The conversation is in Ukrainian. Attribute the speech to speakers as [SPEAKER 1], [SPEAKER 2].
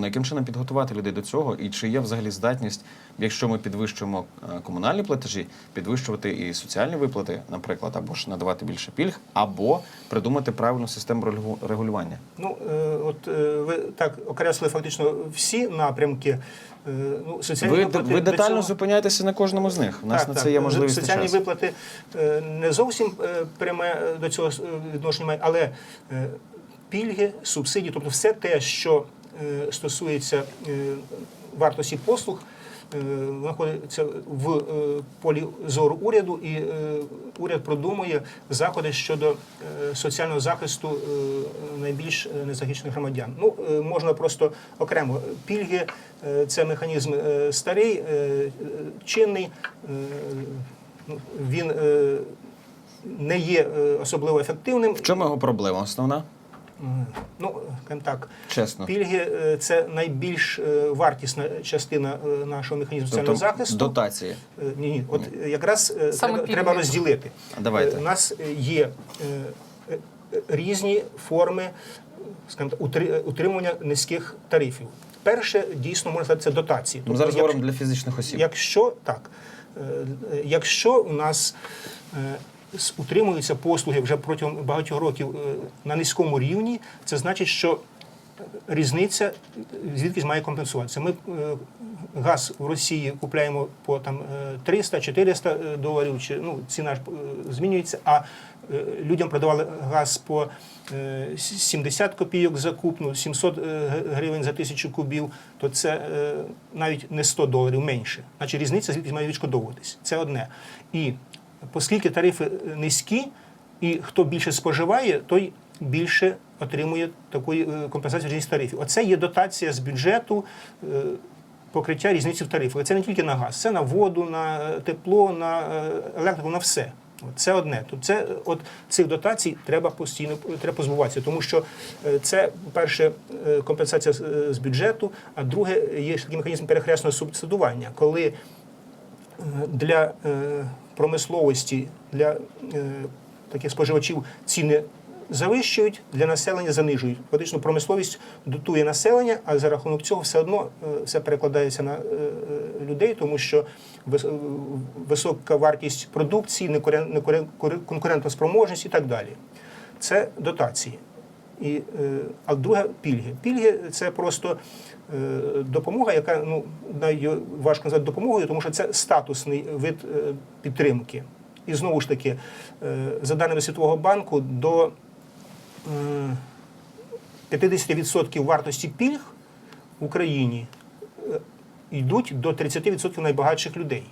[SPEAKER 1] безумовно, яким чином підготувати людей до цього, і чи є взагалі здатність, якщо ми підвищуємо е, комунальні платежі, підвищувати і соціальні виплати, наприклад, або ж надавати більше пільг, або придумати правильну систему регулювання.
[SPEAKER 2] Ну, е, от е, ви так окреслили фактично всі напрямки. Ну, соціальні
[SPEAKER 1] Ви,
[SPEAKER 2] виплати
[SPEAKER 1] ви детально
[SPEAKER 2] цього-
[SPEAKER 1] зупиняєтеся на кожному з них. У нас
[SPEAKER 2] Так,
[SPEAKER 1] на
[SPEAKER 2] так.
[SPEAKER 1] це є можливість.
[SPEAKER 2] Соціальні
[SPEAKER 1] час.
[SPEAKER 2] виплати не зовсім пряме до цього відношення має, але пільги, субсидії, тобто все те, що стосується е, вартості послуг, е, знаходиться в е, полі зору уряду, і е, уряд продумує заходи щодо е, соціального захисту е, найбільш е, незахищених громадян. Ну, е, можна просто окремо пільги. е, Це механізм е, старий, е, е, чинний. е, ну, Він е, не є е, особливо ефективним.
[SPEAKER 1] В чому його проблема? Основна?
[SPEAKER 2] Ну, так,
[SPEAKER 1] Чесно.
[SPEAKER 2] пільги е, це найбільш е, вартісна частина е, нашого механізму соціального
[SPEAKER 1] Тобто
[SPEAKER 2] захисту.
[SPEAKER 1] дотації.
[SPEAKER 2] Ні, ні, от е, якраз
[SPEAKER 3] Саме
[SPEAKER 2] треба, треба розділити.
[SPEAKER 1] Давайте.
[SPEAKER 2] У нас є різні форми скажімо утримування низьких тарифів. Перше, дійсно, можна сказати, це дотації.
[SPEAKER 1] Ми
[SPEAKER 2] Тобто,
[SPEAKER 1] зараз
[SPEAKER 2] як-
[SPEAKER 1] говоримо для фізичних осіб.
[SPEAKER 2] Якщо так, якщо у нас утримуються послуги вже протягом багатьох років е, на низькому рівні, це значить, що різниця е, звідкись має компенсуватися. Ми е, газ в Росії купляємо по там е, 300-400 доларів, чи ну ціна ж змінюється. А людям продавали газ по е, 70 копійок за куб, ну 700 е, гривень за тисячу кубів, то це навіть не 100 доларів менше. Значить, різниця звідки має відшкодовуватись. Це одне. І оскільки тарифи низькі, і хто більше споживає, той більше отримує такої е, компенсації різниці тарифів. Оце є дотація з бюджету. е, Покриття різниці в тарифах. Це не тільки на газ, це на воду, на е, тепло, на електрику, на все. Це одне. Тут це от цих дотацій треба постійно треба позбуватися, тому що це перше компенсація з- бюджету, а друге є такий механізм перехресного субсидування, коли для е, промисловості, для е, таких споживачів ціни завищують, для населення занижують. Фактично промисловість дотує населення, а за рахунок цього все одно е, все перекладається на людей, тому що висока вартість продукції, коре- конкурентоспроможність і так далі. Це дотації. І, е, а друге пільги. Пільги це просто е, допомога, яка ну важко назвати допомогою, тому що це статусний вид е, підтримки. І знову ж таки, за даними Світового банку, до е, 50% вартості пільг в Україні йдуть до 30% найбагатших людей.